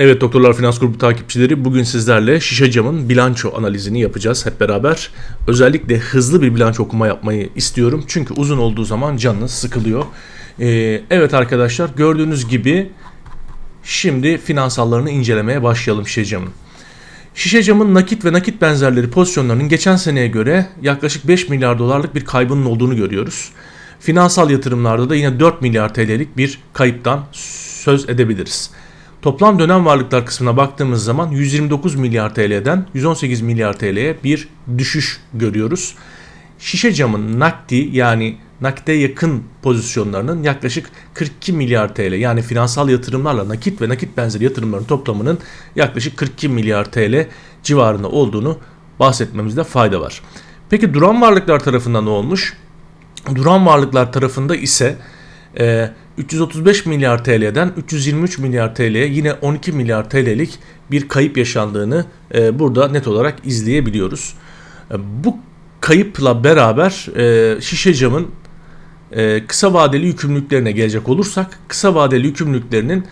Evet Doktorlar Finans Grubu takipçileri bugün sizlerle şişe camın bilanço analizini yapacağız hep beraber. Özellikle hızlı bir bilanço okuma yapmayı istiyorum. Çünkü uzun olduğu zaman canınız sıkılıyor. Ee, evet arkadaşlar gördüğünüz gibi şimdi finansallarını incelemeye başlayalım şişe camın. Şişe camın nakit ve nakit benzerleri pozisyonlarının geçen seneye göre yaklaşık 5 milyar dolarlık bir kaybının olduğunu görüyoruz. Finansal yatırımlarda da yine 4 milyar TL'lik bir kayıptan söz edebiliriz. Toplam dönem varlıklar kısmına baktığımız zaman 129 milyar TL'den 118 milyar TL'ye bir düşüş görüyoruz. Şişe camın nakdi yani nakde yakın pozisyonlarının yaklaşık 42 milyar TL yani finansal yatırımlarla nakit ve nakit benzeri yatırımların toplamının yaklaşık 42 milyar TL civarında olduğunu bahsetmemizde fayda var. Peki duran varlıklar tarafında ne olmuş? Duran varlıklar tarafında ise e, 335 milyar TL'den 323 milyar TL'ye yine 12 milyar TL'lik bir kayıp yaşandığını e, burada net olarak izleyebiliyoruz. E, bu kayıpla beraber e, şişe camın e, kısa vadeli yükümlülüklerine gelecek olursak kısa vadeli yükümlülüklerinin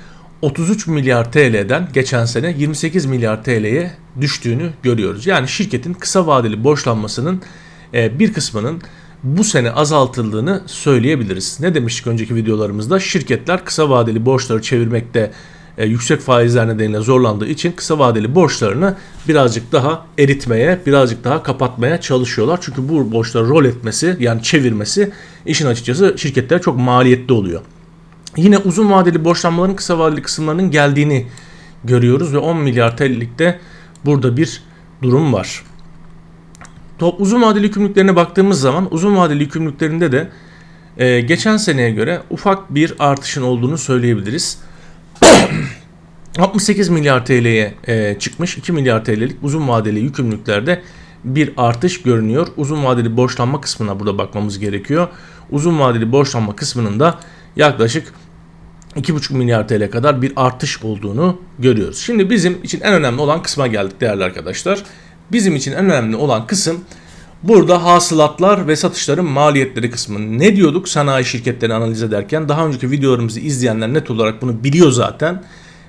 33 milyar TL'den geçen sene 28 milyar TL'ye düştüğünü görüyoruz. Yani şirketin kısa vadeli borçlanmasının e, bir kısmının bu sene azaltıldığını söyleyebiliriz. Ne demiştik önceki videolarımızda? Şirketler kısa vadeli borçları çevirmekte e, yüksek faizler nedeniyle zorlandığı için kısa vadeli borçlarını birazcık daha eritmeye, birazcık daha kapatmaya çalışıyorlar. Çünkü bu borçları rol etmesi yani çevirmesi işin açıkçası şirketlere çok maliyetli oluyor. Yine uzun vadeli borçlanmaların kısa vadeli kısımlarının geldiğini görüyoruz ve 10 milyar TL'likte burada bir durum var. Top uzun vadeli yükümlülüklerine baktığımız zaman uzun vadeli yükümlülüklerinde de e, geçen seneye göre ufak bir artışın olduğunu söyleyebiliriz. 68 milyar TL'ye e, çıkmış 2 milyar TL'lik uzun vadeli yükümlülüklerde bir artış görünüyor. Uzun vadeli borçlanma kısmına burada bakmamız gerekiyor. Uzun vadeli borçlanma kısmının da yaklaşık 2,5 milyar TL kadar bir artış olduğunu görüyoruz. Şimdi bizim için en önemli olan kısma geldik değerli arkadaşlar. Bizim için en önemli olan kısım burada hasılatlar ve satışların maliyetleri kısmı. Ne diyorduk sanayi şirketlerini analiz ederken? Daha önceki videolarımızı izleyenler net olarak bunu biliyor zaten.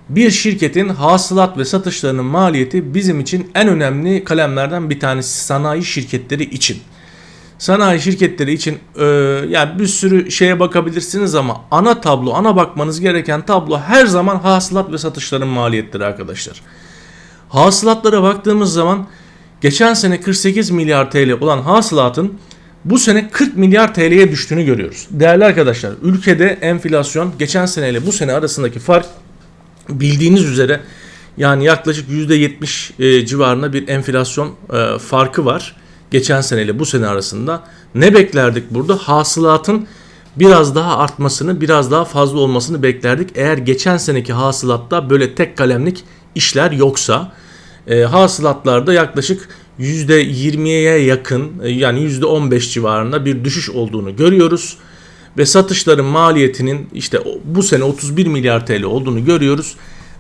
Bir şirketin hasılat ve satışlarının maliyeti bizim için en önemli kalemlerden bir tanesi sanayi şirketleri için. Sanayi şirketleri için e, yani bir sürü şeye bakabilirsiniz ama ana tablo, ana bakmanız gereken tablo her zaman hasılat ve satışların maliyetleri arkadaşlar. Hasılatlara baktığımız zaman geçen sene 48 milyar TL olan hasılatın bu sene 40 milyar TL'ye düştüğünü görüyoruz. Değerli arkadaşlar ülkede enflasyon geçen seneyle bu sene arasındaki fark bildiğiniz üzere yani yaklaşık %70 e, civarında bir enflasyon e, farkı var. Geçen seneyle bu sene arasında. Ne beklerdik burada? Hasılatın biraz daha artmasını, biraz daha fazla olmasını beklerdik. Eğer geçen seneki hasılatta böyle tek kalemlik işler yoksa e, hasılatlarda yaklaşık %20'ye yakın e, yani %15 civarında bir düşüş olduğunu görüyoruz. Ve satışların maliyetinin işte bu sene 31 milyar TL olduğunu görüyoruz.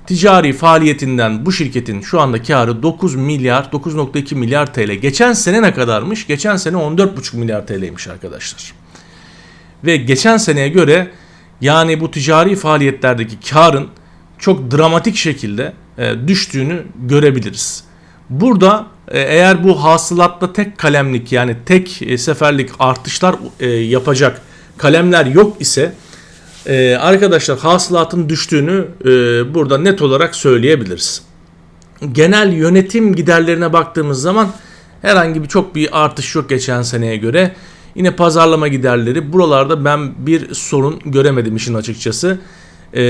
Ticari faaliyetinden bu şirketin şu anda karı 9 milyar 9.2 milyar TL. Geçen sene ne kadarmış? Geçen sene 14.5 milyar TL'ymiş arkadaşlar. Ve geçen seneye göre yani bu ticari faaliyetlerdeki karın çok dramatik şekilde düştüğünü görebiliriz. Burada e, eğer bu hasılatta tek kalemlik yani tek e, seferlik artışlar yapacak kalemler yok ise arkadaşlar hasılatın düştüğünü burada net olarak söyleyebiliriz. Genel yönetim giderlerine baktığımız zaman herhangi bir çok bir artış yok geçen seneye göre. Yine pazarlama giderleri buralarda ben bir sorun göremedim işin açıkçası e,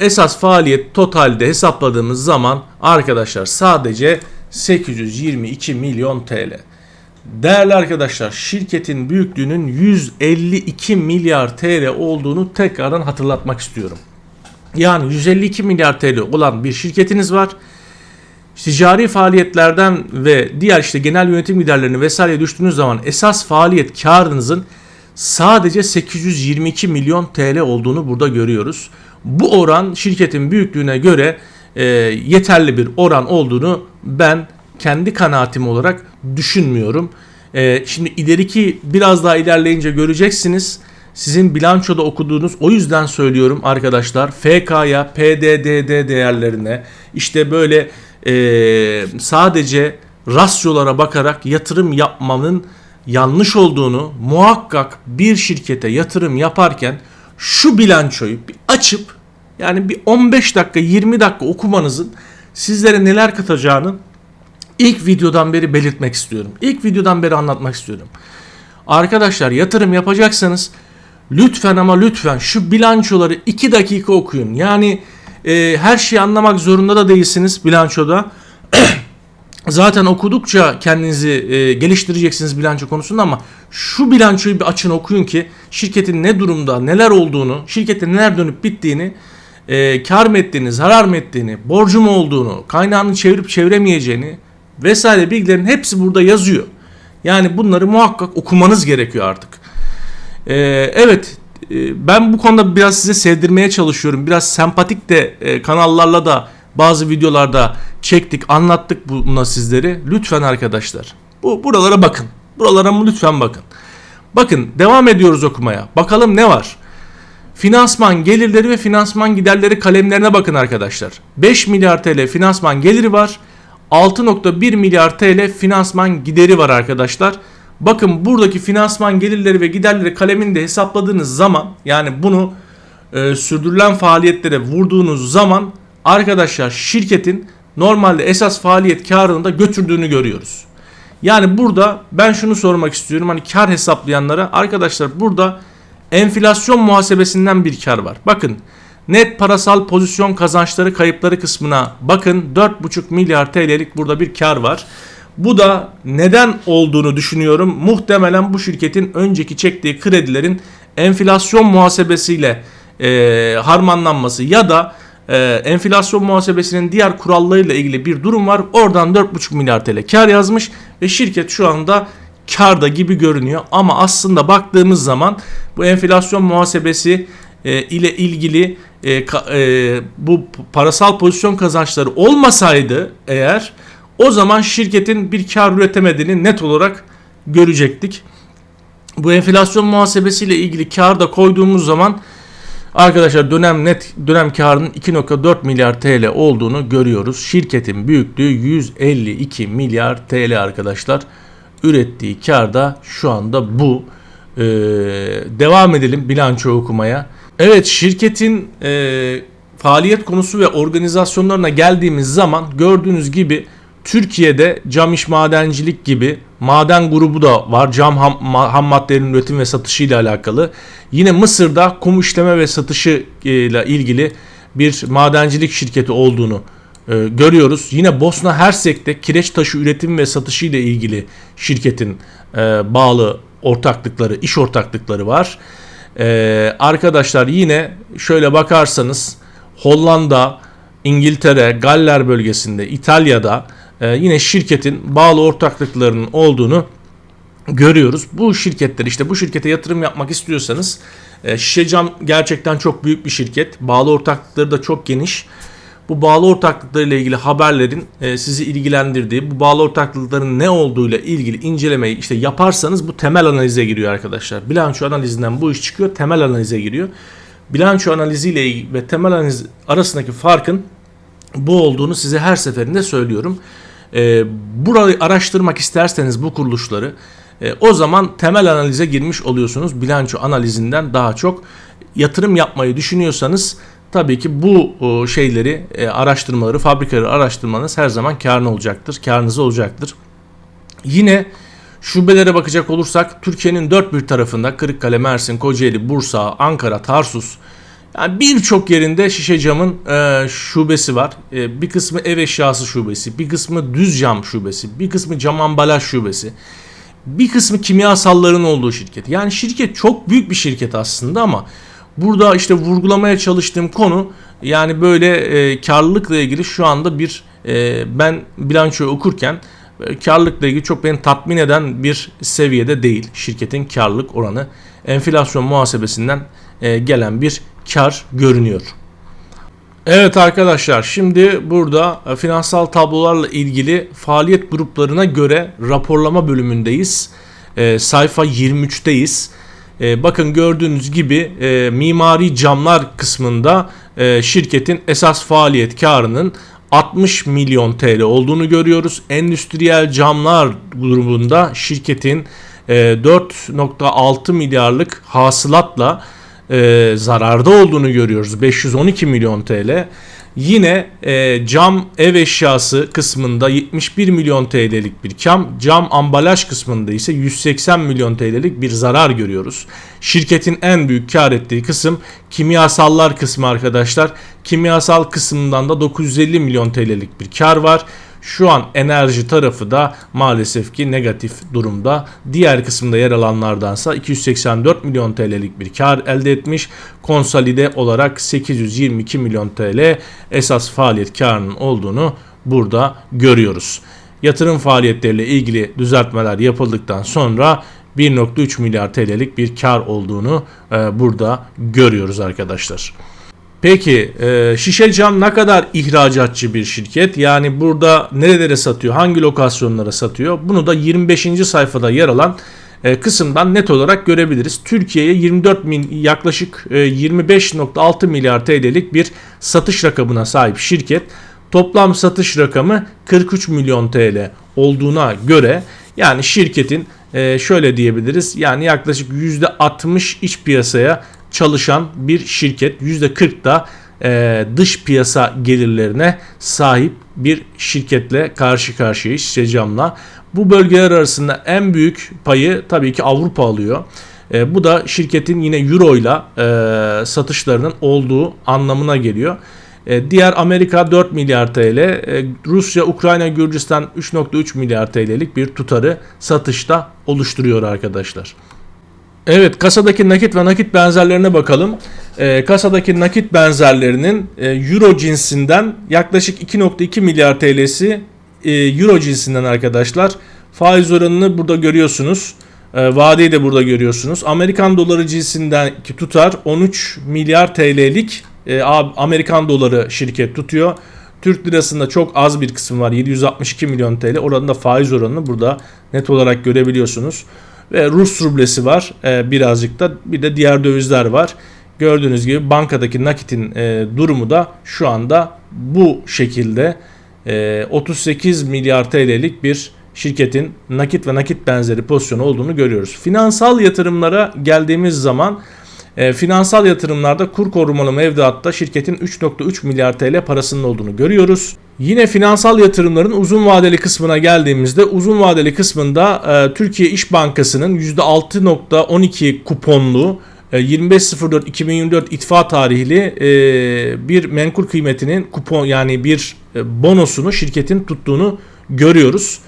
esas faaliyet totalde hesapladığımız zaman arkadaşlar sadece 822 milyon TL. Değerli arkadaşlar şirketin büyüklüğünün 152 milyar TL olduğunu tekrardan hatırlatmak istiyorum. Yani 152 milyar TL olan bir şirketiniz var. Ticari faaliyetlerden ve diğer işte genel yönetim giderlerini vesaire düştüğünüz zaman esas faaliyet karınızın sadece 822 milyon TL olduğunu burada görüyoruz. Bu oran şirketin büyüklüğüne göre e, yeterli bir oran olduğunu ben kendi kanaatim olarak düşünmüyorum. E, şimdi ileriki biraz daha ilerleyince göreceksiniz. sizin bilançoda okuduğunuz o yüzden söylüyorum arkadaşlar FK'ya, PDDD değerlerine işte böyle e, sadece rasyolara bakarak yatırım yapmanın yanlış olduğunu muhakkak bir şirkete yatırım yaparken şu bilançoyu bir açıp yani bir 15 dakika 20 dakika okumanızın sizlere neler katacağını ilk videodan beri belirtmek istiyorum. İlk videodan beri anlatmak istiyorum. Arkadaşlar yatırım yapacaksanız lütfen ama lütfen şu bilançoları 2 dakika okuyun. Yani e, her şeyi anlamak zorunda da değilsiniz bilançoda. Zaten okudukça kendinizi e, geliştireceksiniz bilanço konusunda ama şu bilançoyu bir açın okuyun ki şirketin ne durumda, neler olduğunu, şirketin neler dönüp bittiğini, e, kar mı ettiğini, zarar mı ettiğini, borcu mu olduğunu, kaynağını çevirip çeviremeyeceğini vesaire bilgilerin hepsi burada yazıyor. Yani bunları muhakkak okumanız gerekiyor artık. E, evet e, ben bu konuda biraz size sevdirmeye çalışıyorum. Biraz sempatik de e, kanallarla da bazı videolarda çektik, anlattık buna sizleri. Lütfen arkadaşlar. Bu buralara bakın. Buralara mı lütfen bakın. Bakın devam ediyoruz okumaya. Bakalım ne var? Finansman gelirleri ve finansman giderleri kalemlerine bakın arkadaşlar. 5 milyar TL finansman geliri var. 6.1 milyar TL finansman gideri var arkadaşlar. Bakın buradaki finansman gelirleri ve giderleri kaleminde hesapladığınız zaman yani bunu e, sürdürülen faaliyetlere vurduğunuz zaman arkadaşlar şirketin normalde esas faaliyet karını da götürdüğünü görüyoruz. Yani burada ben şunu sormak istiyorum hani kar hesaplayanlara arkadaşlar burada enflasyon muhasebesinden bir kar var. Bakın net parasal pozisyon kazançları kayıpları kısmına bakın 4,5 milyar TL'lik burada bir kar var. Bu da neden olduğunu düşünüyorum. Muhtemelen bu şirketin önceki çektiği kredilerin enflasyon muhasebesiyle e, harmanlanması ya da e, enflasyon muhasebesinin diğer kurallarıyla ilgili bir durum var. Oradan 4,5 milyar TL kar yazmış ve şirket şu anda karda gibi görünüyor. Ama aslında baktığımız zaman bu enflasyon muhasebesi e, ile ilgili e, ka, e, bu parasal pozisyon kazançları olmasaydı eğer o zaman şirketin bir kar üretemediğini net olarak görecektik. Bu enflasyon muhasebesiyle ilgili kar da koyduğumuz zaman Arkadaşlar dönem net dönem karının 2.4 milyar TL olduğunu görüyoruz. Şirketin büyüklüğü 152 milyar TL arkadaşlar. Ürettiği kar da şu anda bu. Ee, devam edelim bilanço okumaya. Evet şirketin e, faaliyet konusu ve organizasyonlarına geldiğimiz zaman gördüğünüz gibi Türkiye'de cam iş madencilik gibi maden grubu da var. Cam ham, ham maddelerin üretim ve satışı ile alakalı. Yine Mısır'da kum işleme ve satışı ile ilgili bir madencilik şirketi olduğunu e, görüyoruz. Yine Bosna Hersek'te kireç taşı üretim ve satışı ile ilgili şirketin e, bağlı ortaklıkları, iş ortaklıkları var. E, arkadaşlar yine şöyle bakarsanız Hollanda, İngiltere, Galler bölgesinde, İtalya'da e, yine şirketin bağlı ortaklıklarının olduğunu görüyoruz. Bu şirketler işte bu şirkete yatırım yapmak istiyorsanız e, Şişecam gerçekten çok büyük bir şirket. Bağlı ortaklıkları da çok geniş. Bu bağlı ortaklıkları ile ilgili haberlerin e, sizi ilgilendirdiği, bu bağlı ortaklıkların ne olduğuyla ilgili incelemeyi işte yaparsanız bu temel analize giriyor arkadaşlar. Bilanço analizinden bu iş çıkıyor, temel analize giriyor. Bilanço analiziyle ve temel analiz arasındaki farkın bu olduğunu size her seferinde söylüyorum. E, burayı araştırmak isterseniz bu kuruluşları e, o zaman temel analize girmiş oluyorsunuz. Bilanço analizinden daha çok yatırım yapmayı düşünüyorsanız tabii ki bu o, şeyleri e, araştırmaları, fabrikaları araştırmanız her zaman karlı olacaktır. Karınız olacaktır. Yine şubelere bakacak olursak Türkiye'nin dört bir tarafında Kırıkkale, Mersin, Kocaeli, Bursa, Ankara, Tarsus, yani birçok yerinde şişe camın e, şubesi var. E, bir kısmı ev eşyası şubesi, bir kısmı düz cam şubesi, bir kısmı cam ambalaj şubesi. Bir kısmı kimyasalların olduğu şirket. Yani şirket çok büyük bir şirket aslında ama burada işte vurgulamaya çalıştığım konu yani böyle e, karlılıkla ilgili şu anda bir e, ben bilançoyu okurken e, karlılıkla ilgili çok beni tatmin eden bir seviyede değil şirketin karlılık oranı. Enflasyon muhasebesinden e, gelen bir kar görünüyor. Evet arkadaşlar şimdi burada e, finansal tablolarla ilgili faaliyet gruplarına göre raporlama bölümündeyiz. E, sayfa 23'teyiz. E, bakın gördüğünüz gibi e, mimari camlar kısmında e, şirketin esas faaliyet karının 60 milyon TL olduğunu görüyoruz. Endüstriyel camlar grubunda şirketin e, 4.6 milyarlık hasılatla e, zararda olduğunu görüyoruz. 512 milyon TL. Yine e, cam ev eşyası kısmında 71 milyon TL'lik bir cam, cam ambalaj kısmında ise 180 milyon TL'lik bir zarar görüyoruz. Şirketin en büyük kar ettiği kısım kimyasallar kısmı arkadaşlar. Kimyasal kısmından da 950 milyon TL'lik bir kar var. Şu an enerji tarafı da maalesef ki negatif durumda. Diğer kısımda yer alanlardansa 284 milyon TL'lik bir kar elde etmiş. Konsolide olarak 822 milyon TL esas faaliyet karının olduğunu burada görüyoruz. Yatırım faaliyetleriyle ilgili düzeltmeler yapıldıktan sonra 1.3 milyar TL'lik bir kar olduğunu e, burada görüyoruz arkadaşlar. Peki e, şişe cam ne kadar ihracatçı bir şirket? Yani burada nerelere satıyor? Hangi lokasyonlara satıyor? Bunu da 25. sayfada yer alan e, kısımdan net olarak görebiliriz. Türkiye'ye 24 min, yaklaşık e, 25.6 milyar TL'lik bir satış rakamına sahip şirket. Toplam satış rakamı 43 milyon TL olduğuna göre yani şirketin e, şöyle diyebiliriz yani yaklaşık %60 iç piyasaya çalışan bir şirket. %40 da e, dış piyasa gelirlerine sahip bir şirketle karşı karşıyayız Şecam'la. Bu bölgeler arasında en büyük payı tabii ki Avrupa alıyor. E, bu da şirketin yine euro ile satışlarının olduğu anlamına geliyor. E, diğer Amerika 4 milyar TL, e, Rusya, Ukrayna, Gürcistan 3.3 milyar TL'lik bir tutarı satışta oluşturuyor arkadaşlar. Evet kasadaki nakit ve nakit benzerlerine bakalım. E, kasadaki nakit benzerlerinin e, Euro cinsinden yaklaşık 2.2 milyar TL'si e, Euro cinsinden arkadaşlar. Faiz oranını burada görüyorsunuz. E, vadeyi de burada görüyorsunuz. Amerikan doları cinsindeki tutar 13 milyar TL'lik e, Amerikan doları şirket tutuyor. Türk lirasında çok az bir kısım var 762 milyon TL. Oranın da faiz oranını burada net olarak görebiliyorsunuz. Ve Rus rublesi var e, birazcık da bir de diğer dövizler var. Gördüğünüz gibi bankadaki nakitin e, durumu da şu anda bu şekilde e, 38 milyar TL'lik bir şirketin nakit ve nakit benzeri pozisyonu olduğunu görüyoruz. Finansal yatırımlara geldiğimiz zaman e, finansal yatırımlarda kur korumalı mevduatta şirketin 3.3 milyar TL parasının olduğunu görüyoruz. Yine finansal yatırımların uzun vadeli kısmına geldiğimizde uzun vadeli kısmında e, Türkiye İş Bankası'nın %6.12 kuponlu 25.04.2024 e, itfa tarihli e, bir menkul kıymetinin kupon yani bir e, bonosunu şirketin tuttuğunu görüyoruz.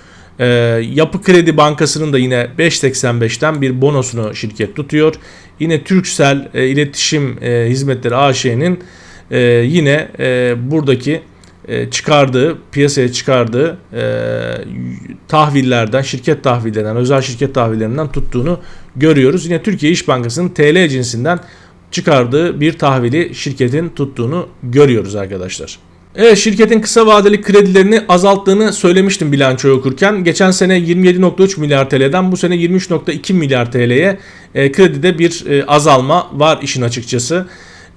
Yapı Kredi Bankası'nın da yine 5.85'ten bir bonosunu şirket tutuyor. Yine Türksel e, İletişim e, Hizmetleri AŞ'nin e, yine e, buradaki e, çıkardığı, piyasaya çıkardığı e, tahvillerden, şirket tahvillerinden, özel şirket tahvillerinden tuttuğunu görüyoruz. Yine Türkiye İş Bankası'nın TL cinsinden çıkardığı bir tahvili şirketin tuttuğunu görüyoruz arkadaşlar. Evet şirketin kısa vadeli kredilerini azalttığını söylemiştim bilançoyu okurken. Geçen sene 27.3 milyar TL'den bu sene 23.2 milyar TL'ye e, kredide bir e, azalma var işin açıkçası.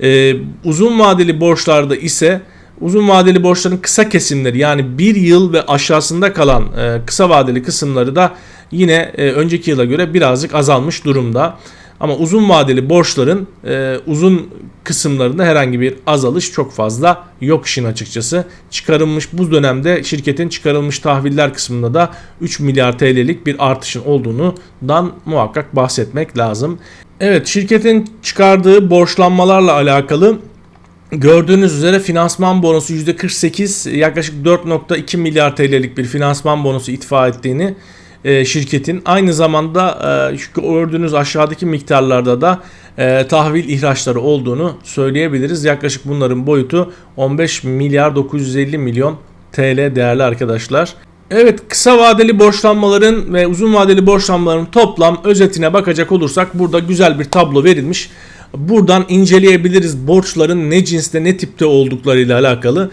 E, uzun vadeli borçlarda ise uzun vadeli borçların kısa kesimleri yani bir yıl ve aşağısında kalan e, kısa vadeli kısımları da yine e, önceki yıla göre birazcık azalmış durumda. Ama uzun vadeli borçların e, uzun kısımlarında herhangi bir azalış çok fazla yok işin açıkçası. Çıkarılmış bu dönemde şirketin çıkarılmış tahviller kısmında da 3 milyar TL'lik bir artışın olduğundan muhakkak bahsetmek lazım. Evet şirketin çıkardığı borçlanmalarla alakalı Gördüğünüz üzere finansman bonosu %48 yaklaşık 4.2 milyar TL'lik bir finansman bonosu itfa ettiğini e, şirketin aynı zamanda e, gördüğünüz aşağıdaki miktarlarda da e, tahvil ihraçları olduğunu söyleyebiliriz. Yaklaşık bunların boyutu 15 milyar 950 milyon TL değerli arkadaşlar. Evet kısa vadeli borçlanmaların ve uzun vadeli borçlanmaların toplam özetine bakacak olursak burada güzel bir tablo verilmiş. Buradan inceleyebiliriz borçların ne cinste ne tipte olduklarıyla alakalı.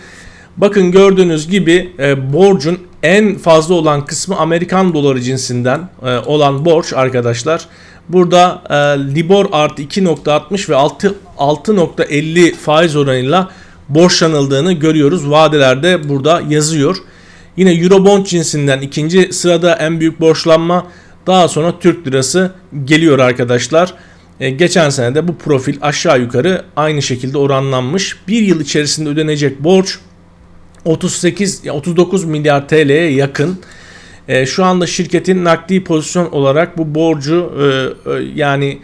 Bakın gördüğünüz gibi e, borcun en fazla olan kısmı Amerikan doları cinsinden e, olan borç arkadaşlar. Burada e, Libor artı 2.60 ve 6 6.50 faiz oranıyla borçlanıldığını görüyoruz. Vadelerde burada yazıyor. Yine Eurobond cinsinden ikinci sırada en büyük borçlanma daha sonra Türk lirası geliyor arkadaşlar. E, geçen sene de bu profil aşağı yukarı aynı şekilde oranlanmış. Bir yıl içerisinde ödenecek borç 38 39 milyar TL'ye yakın. E, şu anda şirketin nakdi pozisyon olarak bu borcu e, e, yani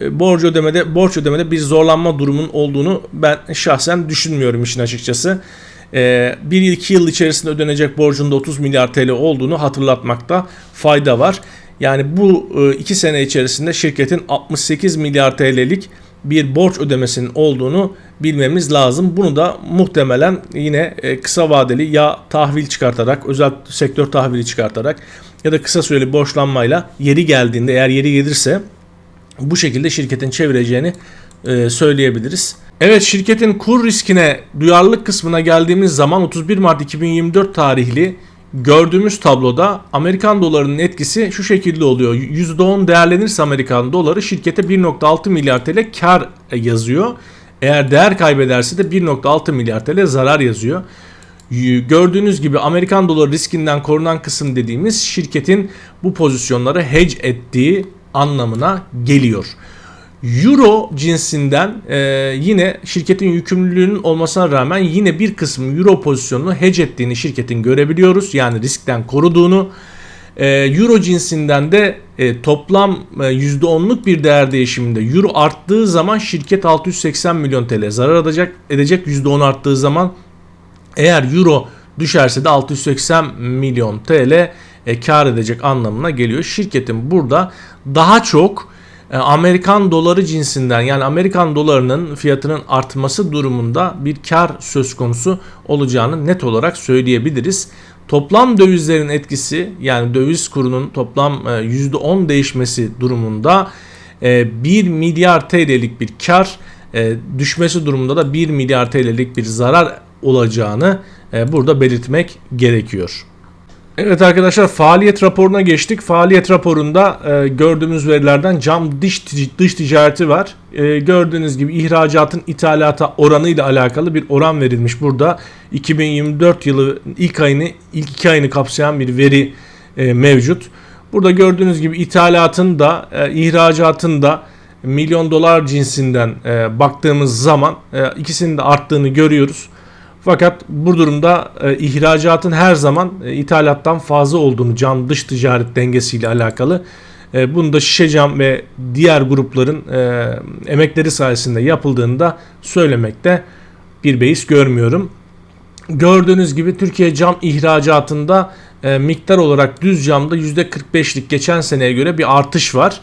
e, borcu ödemede borç ödemede bir zorlanma durumun olduğunu ben şahsen düşünmüyorum işin açıkçası. E, bir iki yıl içerisinde ödenecek borcunda 30 milyar TL olduğunu hatırlatmakta fayda var. Yani bu e, iki sene içerisinde şirketin 68 milyar TL'lik bir borç ödemesinin olduğunu bilmemiz lazım. Bunu da muhtemelen yine e, kısa vadeli ya tahvil çıkartarak, özel sektör tahvili çıkartarak ya da kısa süreli borçlanmayla yeri geldiğinde eğer yeri gelirse bu şekilde şirketin çevireceğini e, söyleyebiliriz. Evet şirketin kur riskine duyarlılık kısmına geldiğimiz zaman 31 Mart 2024 tarihli gördüğümüz tabloda Amerikan dolarının etkisi şu şekilde oluyor. %10 değerlenirse Amerikan doları şirkete 1.6 milyar TL kar yazıyor. Eğer değer kaybederse de 1.6 milyar TL zarar yazıyor. Gördüğünüz gibi Amerikan doları riskinden korunan kısım dediğimiz şirketin bu pozisyonları hedge ettiği anlamına geliyor. Euro cinsinden e, yine şirketin yükümlülüğünün olmasına rağmen yine bir kısmı Euro pozisyonunu hedge ettiğini şirketin görebiliyoruz. Yani riskten koruduğunu. E, Euro cinsinden de e, toplam e, %10'luk bir değer değişiminde Euro arttığı zaman şirket 680 milyon TL zarar edecek, edecek %10 arttığı zaman. Eğer Euro düşerse de 680 milyon TL e, kar edecek anlamına geliyor. Şirketin burada daha çok Amerikan doları cinsinden yani Amerikan dolarının fiyatının artması durumunda bir kar söz konusu olacağını net olarak söyleyebiliriz. Toplam dövizlerin etkisi yani döviz kurunun toplam %10 e, değişmesi durumunda 1 milyar TL'lik bir kar düşmesi durumunda da 1 milyar TL'lik bir zarar olacağını burada belirtmek gerekiyor. Evet arkadaşlar faaliyet raporuna geçtik. Faaliyet raporunda e, gördüğümüz verilerden cam dış, dış ticareti var. E, gördüğünüz gibi ihracatın ithalata oranı ile alakalı bir oran verilmiş burada. 2024 yılı ilk ayını ilk iki ayını kapsayan bir veri e, mevcut. Burada gördüğünüz gibi ithalatın da e, ihracatın da milyon dolar cinsinden e, baktığımız zaman e, ikisinin de arttığını görüyoruz. Fakat bu durumda e, ihracatın her zaman e, ithalattan fazla olduğunu can dış ticaret dengesiyle alakalı. E, bunu da şişe cam ve diğer grupların e, emekleri sayesinde yapıldığını da söylemekte bir beis görmüyorum. Gördüğünüz gibi Türkiye cam ihracatında e, miktar olarak düz camda %45'lik geçen seneye göre bir artış var.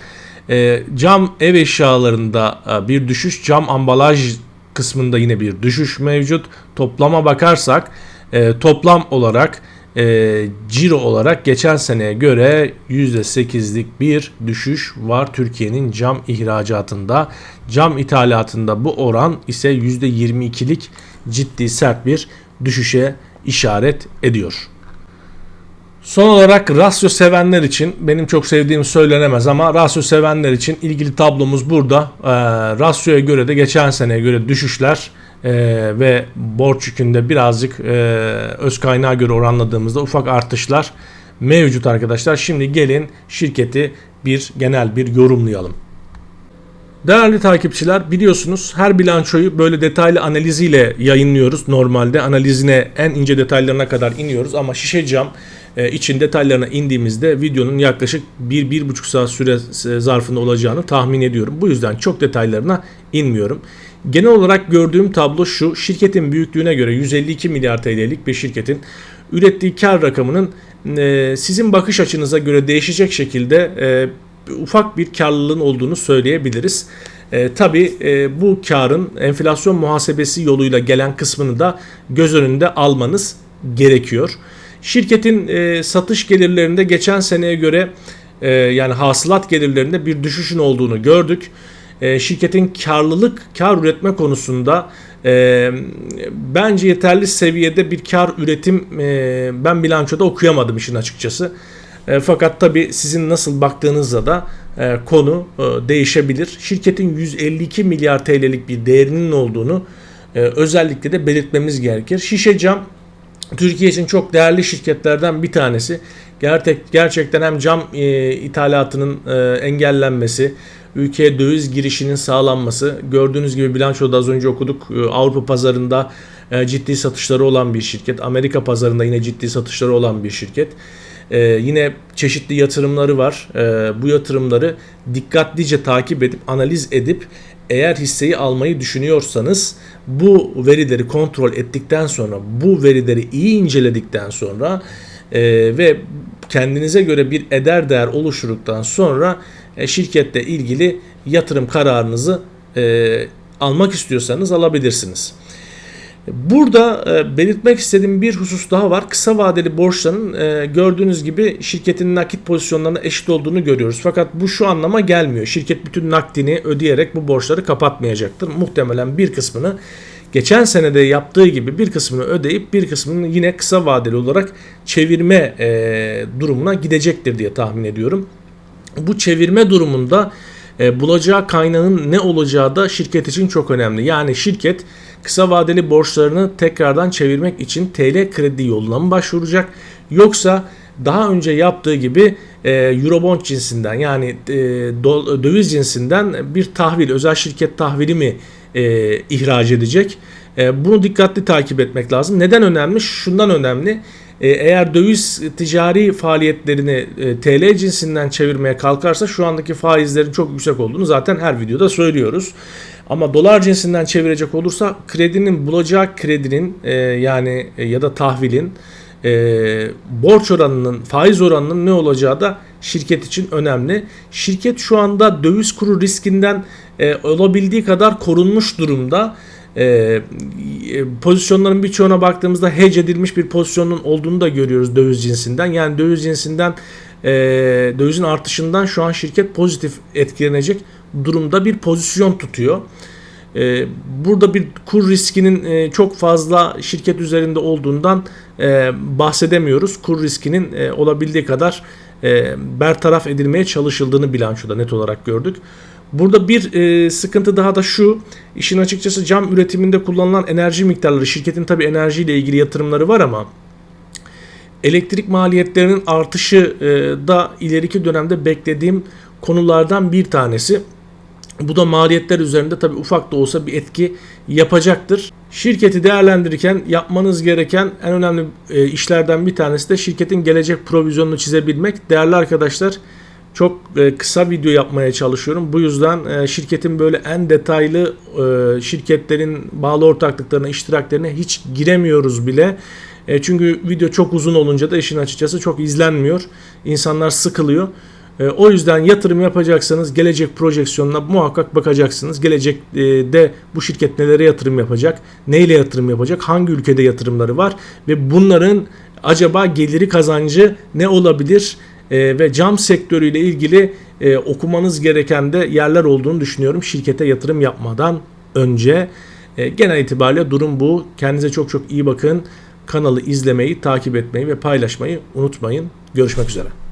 E, cam ev eşyalarında e, bir düşüş, cam ambalaj kısmında yine bir düşüş mevcut. Toplama bakarsak e, toplam olarak e, ciro olarak geçen seneye göre %8'lik bir düşüş var Türkiye'nin cam ihracatında. Cam ithalatında bu oran ise %22'lik ciddi sert bir düşüşe işaret ediyor. Son olarak rasyo sevenler için benim çok sevdiğim söylenemez ama rasyo sevenler için ilgili tablomuz burada. E, rasyoya göre de geçen seneye göre düşüşler e, ve borç yükünde birazcık e, öz kaynağa göre oranladığımızda ufak artışlar mevcut arkadaşlar. Şimdi gelin şirketi bir genel bir yorumlayalım. Değerli takipçiler biliyorsunuz her bilançoyu böyle detaylı analiziyle yayınlıyoruz. Normalde analizine en ince detaylarına kadar iniyoruz ama şişe cam e, için detaylarına indiğimizde videonun yaklaşık 1-1,5 saat süre e, zarfında olacağını tahmin ediyorum. Bu yüzden çok detaylarına inmiyorum. Genel olarak gördüğüm tablo şu. Şirketin büyüklüğüne göre 152 milyar TL'lik bir şirketin ürettiği kar rakamının e, sizin bakış açınıza göre değişecek şekilde ufak bir karlılığın olduğunu söyleyebiliriz. E, Tabi e, bu karın enflasyon muhasebesi yoluyla gelen kısmını da göz önünde almanız gerekiyor. Şirketin e, satış gelirlerinde geçen seneye göre e, yani hasılat gelirlerinde bir düşüşün olduğunu gördük. E, şirketin karlılık, kar üretme konusunda e, bence yeterli seviyede bir kar üretim e, ben bilançoda okuyamadım işin açıkçası. E, fakat tabii sizin nasıl baktığınızda da e, konu e, değişebilir. Şirketin 152 milyar TL'lik bir değerinin olduğunu e, özellikle de belirtmemiz gerekir. Şişe cam Türkiye için çok değerli şirketlerden bir tanesi. Gerçek, gerçekten hem cam e, ithalatının e, engellenmesi, ülkeye döviz girişinin sağlanması, gördüğünüz gibi bilançoda az önce okuduk e, Avrupa pazarında e, ciddi satışları olan bir şirket, Amerika pazarında yine ciddi satışları olan bir şirket. E, yine çeşitli yatırımları var. E, bu yatırımları dikkatlice takip edip analiz edip eğer hisseyi almayı düşünüyorsanız bu verileri kontrol ettikten sonra bu verileri iyi inceledikten sonra e, ve kendinize göre bir eder değer oluşturduktan sonra e, şirkette ilgili yatırım kararınızı e, almak istiyorsanız alabilirsiniz. Burada e, belirtmek istediğim bir husus daha var. Kısa vadeli borçların e, gördüğünüz gibi şirketin nakit pozisyonlarına eşit olduğunu görüyoruz. Fakat bu şu anlama gelmiyor. Şirket bütün nakdini ödeyerek bu borçları kapatmayacaktır. Muhtemelen bir kısmını geçen senede yaptığı gibi bir kısmını ödeyip bir kısmını yine kısa vadeli olarak çevirme e, durumuna gidecektir diye tahmin ediyorum. Bu çevirme durumunda bulacağı kaynağın ne olacağı da şirket için çok önemli. Yani şirket kısa vadeli borçlarını tekrardan çevirmek için TL kredi yoluna mı başvuracak yoksa daha önce yaptığı gibi e, Eurobond cinsinden yani e, do, döviz cinsinden bir tahvil, özel şirket tahvili mi e, ihraç edecek? E, bunu dikkatli takip etmek lazım. Neden önemli? Şundan önemli. E, eğer döviz ticari faaliyetlerini e, TL cinsinden çevirmeye kalkarsa şu andaki faizlerin çok yüksek olduğunu zaten her videoda söylüyoruz. Ama dolar cinsinden çevirecek olursa kredinin bulacağı kredinin e, yani e, ya da tahvilin e, borç oranının faiz oranının ne olacağı da şirket için önemli. Şirket şu anda döviz kuru riskinden e, olabildiği kadar korunmuş durumda. E, e, pozisyonların birçoğuna baktığımızda hedge edilmiş bir pozisyonun olduğunu da görüyoruz döviz cinsinden. Yani döviz cinsinden e, dövizin artışından şu an şirket pozitif etkilenecek durumda bir pozisyon tutuyor. E, burada bir kur riskinin e, çok fazla şirket üzerinde olduğundan e, bahsedemiyoruz. Kur riskinin e, olabildiği kadar e, bertaraf edilmeye çalışıldığını bilançoda net olarak gördük. Burada bir e, sıkıntı daha da şu. işin açıkçası cam üretiminde kullanılan enerji miktarları şirketin tabi enerjiyle ilgili yatırımları var ama elektrik maliyetlerinin artışı e, da ileriki dönemde beklediğim konulardan bir tanesi. Bu da maliyetler üzerinde tabi ufak da olsa bir etki yapacaktır. Şirketi değerlendirirken yapmanız gereken en önemli e, işlerden bir tanesi de şirketin gelecek provizyonunu çizebilmek. Değerli arkadaşlar çok e, kısa video yapmaya çalışıyorum. Bu yüzden e, şirketin böyle en detaylı e, şirketlerin bağlı ortaklıklarına, iştiraklerine hiç giremiyoruz bile. Çünkü video çok uzun olunca da işin açıkçası çok izlenmiyor. İnsanlar sıkılıyor. O yüzden yatırım yapacaksanız gelecek projeksiyonuna muhakkak bakacaksınız. Gelecekte bu şirket nelere yatırım yapacak, neyle yatırım yapacak, hangi ülkede yatırımları var ve bunların acaba geliri kazancı ne olabilir? E, ve cam sektörüyle ilgili e, okumanız gereken de yerler olduğunu düşünüyorum şirkete yatırım yapmadan önce. E, genel itibariyle durum bu. Kendinize çok çok iyi bakın. Kanalı izlemeyi, takip etmeyi ve paylaşmayı unutmayın. Görüşmek üzere.